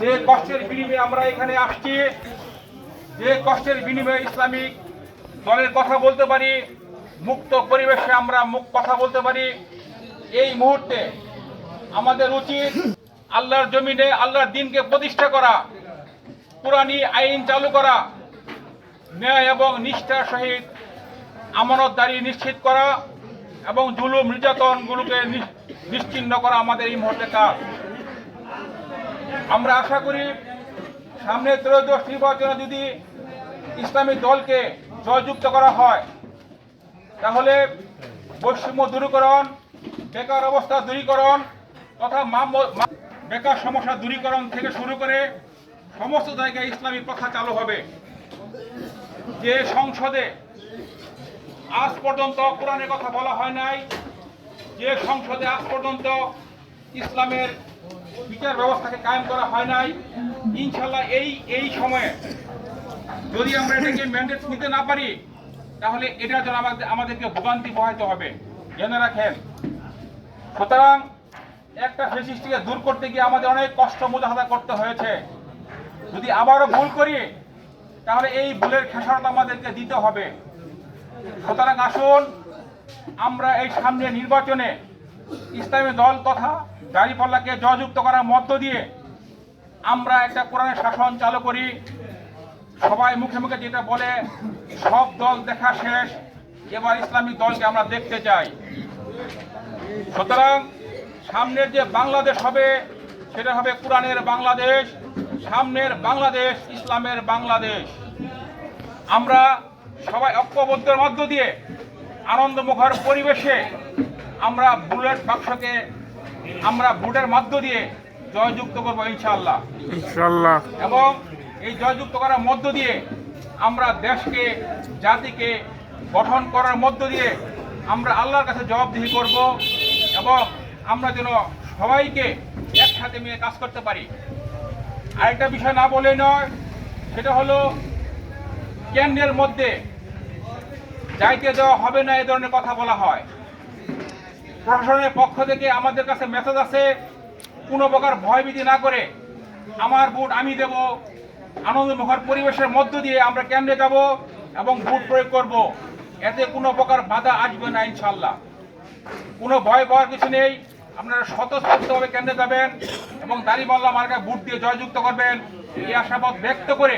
যে কষ্টের বিনিময়ে আমরা এখানে আসছি, যে কষ্টের বিনিময়ে ইসলামিক দলের কথা বলতে পারি, মুক্ত পরিবেশে আমরা মুখ কথা বলতে পারি, এই মুহূর্তে আমাদের উচিত আল্লাহর জমিনে, আল্লাহর দিনকে প্রতিষ্ঠা করা, পুরানি আইন চালু করা, ন্যায় এবং নিষ্ঠার সহিত আমানতদারি নিশ্চিত করা এবং জুলুম নির্যাতনগুলোকে নি- নিশ্চিহ্ন করা আমাদের এই মুহূর্তে কাজ। আমরা আশা করি সামনে ত্রয়োদশ নির্বাচনে যদি ইসলামী দলকে জয়যুক্ত করা হয়, তাহলে বৈষম্য দূরীকরণ, বেকার অবস্থা দূরীকরণ তথা বেকার সমস্যা দূরীকরণ থেকে শুরু করে সমস্ত জায়গায় ইসলামী প্রথা চালু হবে। যে সংসদে আজ পর্যন্ত কোরআনের কথা বলা হয় নাই, যে সংসদে আজ পর্যন্ত ইসলামের বিচার ব্যবস্থাকে কায়েম করা হয় নাই। ইনশাল্লাহ এই এই সময়ে যদি আমরা এটাকে ম্যান্ডেট নিতে না পারি, তাহলে এটার জন্য আমাদের, আমাদেরকে ভোগান্তি বহাইতে হবে। জেনে রাখেন, সুতরাং একটা ফেসিস্টকে দূর করতে গিয়ে আমাদের অনেক কষ্ট মুজাহাদা করতে হয়েছে। যদি আবারও ভুল করি, তাহলে এই ভুলের খেসারত আমাদেরকে দিতে হবে। সুতরাং আসুন, আমরা এই সামনে নির্বাচনে ইসলামী দল তথা দাঁড়িপাল্লাকে জয়যুক্ত করার মধ্য দিয়ে আমরা একটা কোরআনের শাসন চালু করি। সবাই মুখে মুখে যেটা বলে, সব দল দেখা শেষ, এবার ইসলামিক দলকে আমরা দেখতে চাই। সুতরাং সামনের যে বাংলাদেশ হবে, সেটা হবে কোরআনের বাংলাদেশ, সামনের বাংলাদেশ, ইসলামের বাংলাদেশ। আমরা সবাই ঐক্যবদ্ধের মধ্য দিয়ে আনন্দমুখর পরিবেশে আমরা বুলেট বাক্সকে আমরা ভোটের মধ্য দিয়ে জয়যুক্ত করব ইনশাআল্লাহ। ইনশাল্লাহ এবং এই জয়যুক্ত করার মধ্য দিয়ে আমরা দেশকে জাতিকে গঠন করার মধ্য দিয়ে আমরা আল্লাহর কাছে জবাবদিহি করব এবং আমরা যেন সবাইকে একসাথে মিলে কাজ করতে পারি। আরেকটা বিষয় না বলে নয় সেটা হলো কেন্দ্রের মধ্যে যাইতে দেওয়া হবে না এ ধরনের কথা বলা হয়। প্রশাসনের পক্ষ থেকে আমাদের কাছে মেসেজ আছে কোনো প্রকার ভয়ভীতি না করে আমার ভোট আমি দেব, আনন্দমুখর পরিবেশের মধ্য দিয়ে আমরা কেন্দ্রে যাব এবং ভোট প্রয়োগ করব। এতে কোনো প্রকার বাধা আসবে না ইনশাল্লাহ কোনো ভয় পাওয়ার কিছু নেই। আপনারা স্বতঃস্ফূর্তভাবে কেন্দ্রে যাবেন এবং দাঁড়িপাল্লা মার্কা ভোট দিয়ে জয়যুক্ত করবেন এই আশাবাদ ব্যক্ত করে